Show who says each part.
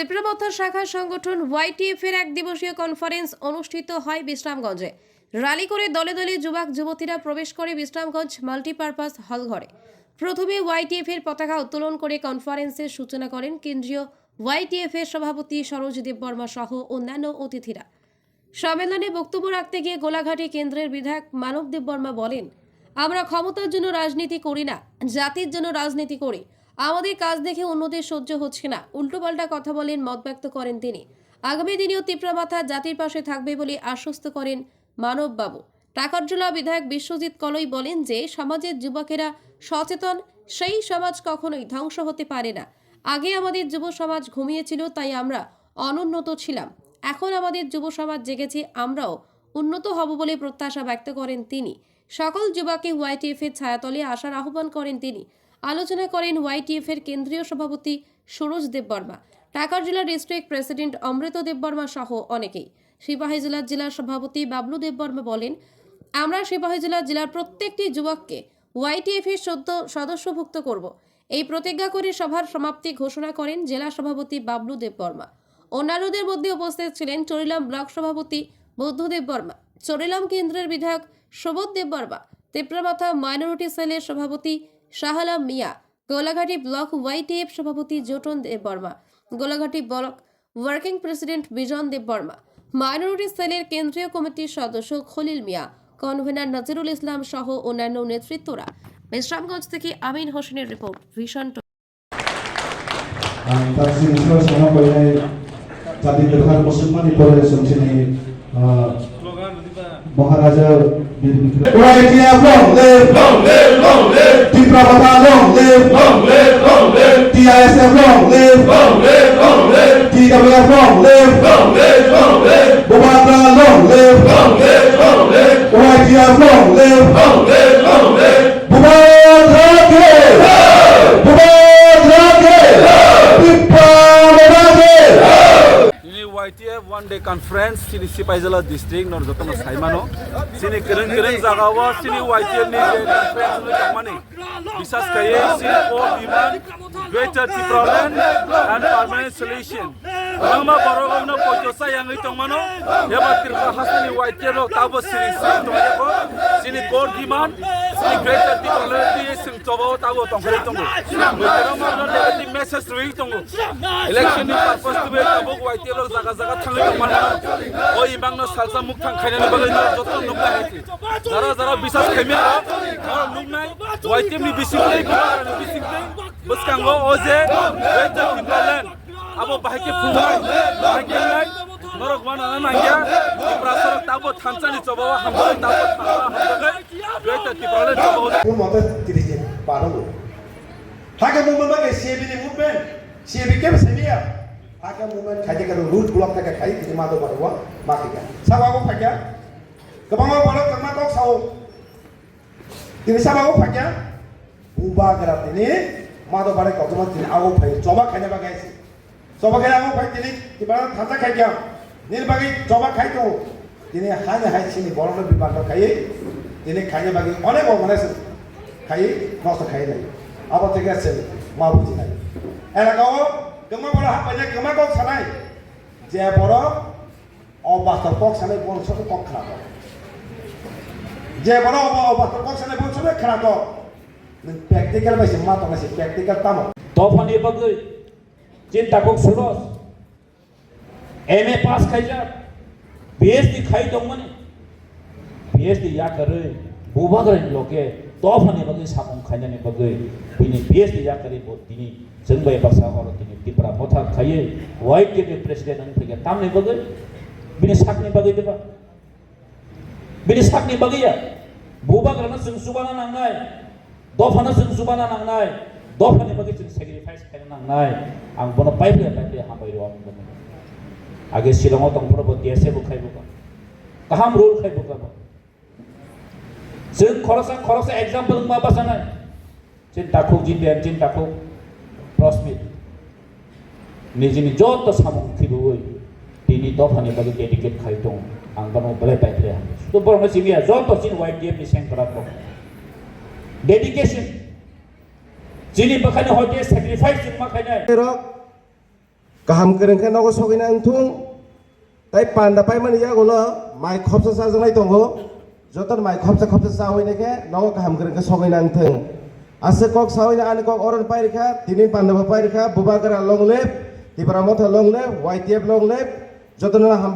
Speaker 1: তীব্রমথা শাখা সংগঠন ওয়াইটিএফ এর এক দিবসীয় কনফারেন্স অনুষ্ঠিত হয় বিশ্রামগঞ্জে। র্যালি করে দলে দলে যুবক, যুবতীরা প্রবেশ করে বিশ্রামগঞ্জ মাল্টিপারপাস হলঘরে প্রথমে ওয়াইটিএফ এর পতাকা উত্তোলন করে কনফারেন্সের সূচনা করেন কেন্দ্রীয় ওয়াইটিএফ এর সভাপতি সরোজ দেববর্মা সহ অন্যান্য অতিথিরা। সম্মেলনে বক্তব্য রাখতে গিয়ে গোলাঘাটি কেন্দ্রের বিধায়ক মানব দেববর্মা বলেন, আমরা ক্ষমতার জন্য রাজনীতি করি না, জাতির জন্য রাজনীতি করি। আমাদের কাজ দেখে অন্যদের সহ্য হচ্ছে না। উল্টোপাল্টা কথা বলেন, মত ব্যক্ত করেন তিনি। আগামী দিনেও তীব্রমাথা জাতির পাশে থাকবে বলে আশ্বস্ত করেন মানববাবু। টাকারজোলা বিধায়ক বিশ্বজিৎ কলই বলেন যে, সমাজের যুবকেরা সচেতন, সেই সমাজ কখনোই ধ্বংস হতে পারে না। আগে আমাদের যুব সমাজ ঘুমিয়েছিল, তাই আমরা অনুন্নত ছিলাম। এখন আমাদের যুব সমাজ জেগেছে, আমরাও উন্নত হব বলে প্রত্যাশা ব্যক্ত করেন তিনি। সকল যুবাকে ওয়াইটিএফ এর ছায়াতলে আসার আহ্বান করেন তিনি। আলোচনা করেন ওয়াইটিএফ এর কেন্দ্রীয় সভাপতি সুরজ দেববর্মা। টাকার জেলা ডিস্ট্রিক্ট প্রেসিডেন্ট অমৃত দেববর্মা সহ অনেকেই। সিপাহী জেলার জেলার সভাপতি বাবলু দেববর্মা বলেন, আমরা সিপাহী জেলার জেলার প্রত্যেকটি যুবককে ওয়াইটিএফ এর সদ্য সদস্যভুক্ত করব। এই প্রতিজ্ঞা করে সভার সমাপ্তি ঘোষণা করেন জেলা সভাপতি বাবলু দেববর্মা। অন্যান্যদের মধ্যে উপস্থিত ছিলেন চরিলাম ব্লক সভাপতি বুদ্ধদেব বর্মা চরিলাম কেন্দ্রের বিধায়ক সুবোধ দেব বর্মা তেপ্রামাথা মাইনরিটি সেলের সভাপতি শাহালাম মিয়া গোলাঘাটি ব্লক ওয়াইটিএফ সভাপতি Joton Deb Barma Golaghati block working president Bijan Deb Barma minority সেলের কেন্দ্রীয় কমিটির সদস্য খলিল মিয়া কনভেনার নাজিরুল ইসলাম সহ অন্যান্য নেতৃত্বরা। বিশ্রামগঞ্জ থেকে আমিন হোসেনের রিপোর্ট
Speaker 2: sumsini মহারাজা YTF long live
Speaker 3: Long live, long live,
Speaker 2: Tiprapata long live
Speaker 3: long live, long live,
Speaker 2: TISF long live
Speaker 3: long live, long live,
Speaker 2: TWF long live
Speaker 3: long live, long live,
Speaker 2: Bumatra long live
Speaker 3: long live, long live.
Speaker 2: Bumatra ke Bumatra ke Tiprapata ke
Speaker 4: YTF one day conference sini Sipaizala district nor jotono saimano sini keren keren jaga wa sini YTF ni conference bisas kaye sini for demand greater development and permanent solution Rama borogo no pojosa yang itong mano heba tirka hasini YTF ro tabo sini sini to ko sini for demand sini greater development ni sing tobo tabo tong kare tong Mereka mau negative message ring tong election ni purpose to be tabuk YTF ro jaga jaga থাঙ্গি মানে ও ইবাংনো salsa মুখ থাং খাইনানি বাগৈ যত নুকনা Haiti যারা যারা বিশ্বাস Jaime আর Wai tim ni bising
Speaker 5: ni bising ni bus kang go oze wai tim ni balan abo bahike phumai bahike nai norok wan ana mangya prasar tabo thamchani chobawa hambo tabo hambo wai tim ni balan chobawa কোন মতে 30 দিন পার হলো হাকে movement মানে CAB নি movement CAB কেম সেমিয়া হাকে movement খাইতে গেল রুট ব্লক থেকে খাই কিছু মাদো পারবা বাকি কা সব আগো ফাকা গোবাং বলো কমা কক সাও তিনি সাবা ফাঁকা বুবা গেরা তিনি মাদো বারে কত মাস তিনি আগো ফাই জবা খাইনে বা গাইছে জবা খাই আগো ফাই তিনি কিবা থাজা খাই গিয়া নির্বাগি জবা খাই তো তিনি হাই হাই চিনি বড় বিপাক খাই তিনি খাইনে বাকি অনেক অমানেছে খাই নষ্ট খাই নাই আবার থেকে আছে মা বুঝি নাই এলাকাও গোমা বড় হাত পাইলে গোমা কক সানাই যে বড় অবাস্তব কক সানাই বড় সব কক খারাপ যে বড় অবাস্তব কক সানাই सबै खानाको नों प्र्याक्टिकेल बायसो माथाखासे प्र्याक्टिकेल तामाव
Speaker 6: तफानि बागै चिन्ताखौ फुलस एम एमए पास खायजा पिएचडि खाय दंमोन पिएचडि याखरै बुबाग्रै लगे तफानि बागै सामुं खायनायनि बागै बिनि पिएचडि याखरै दिनै जोंबाय बासा हर दिनै तिब्रा मथा खाई वाइट केबि प्रेसिडेन्ट आं फैगोन तामनि बागै बिनि साकनि बागै देबा बिनि साकनि या बुबाग्रानो जों सुबाना नांनाय दफानो जों सुबाना नांनाय दफानि बागै जों सेक्रिफाइस खालामनो नांनाय आं बनो पाइपले पाइपले हाबाय र' आं बनो आगे शिलंआव दंफोरबो देसेबो खायबोगा गाहाम रुल खायबोगा जों खरसा खरसा एग्जाम्पल मा बासानाय चिन्ताखौ जिन्दियान चिन्ताखौ प्रस्मित निजिनि जत सामं खैबोवै दिनै दफानि बागै डेडिकेट खाय दं ગમે ભલે પાથરે હાલે તો પણ પછી વ્યા જો તો ચીન વાઇટ ડેમની સેન્ટર આપો ડેડિકેશન ચીની બખાને હોય તે સેક્રિફાઈસ ચીન
Speaker 5: બખાને
Speaker 7: રો કામ કરે કે નગો સોગીના અંથું তাই পান্ডা পাই মানে ইয়া গলো, মাই খবসা চা জানাই দঙ্গ যতন মাই খবসা খবসা চা হই নাকি নগ কাম করে সবাই নানথং আসে কক সাহইনা আনে কক অরণ পাই রেখা তিনি পান্ডবা পাই রেখা, বুবা করা লং লেপ তিবরা মথা লং লেপ ওয়াইটিএফ লং লেপ, যতন হাম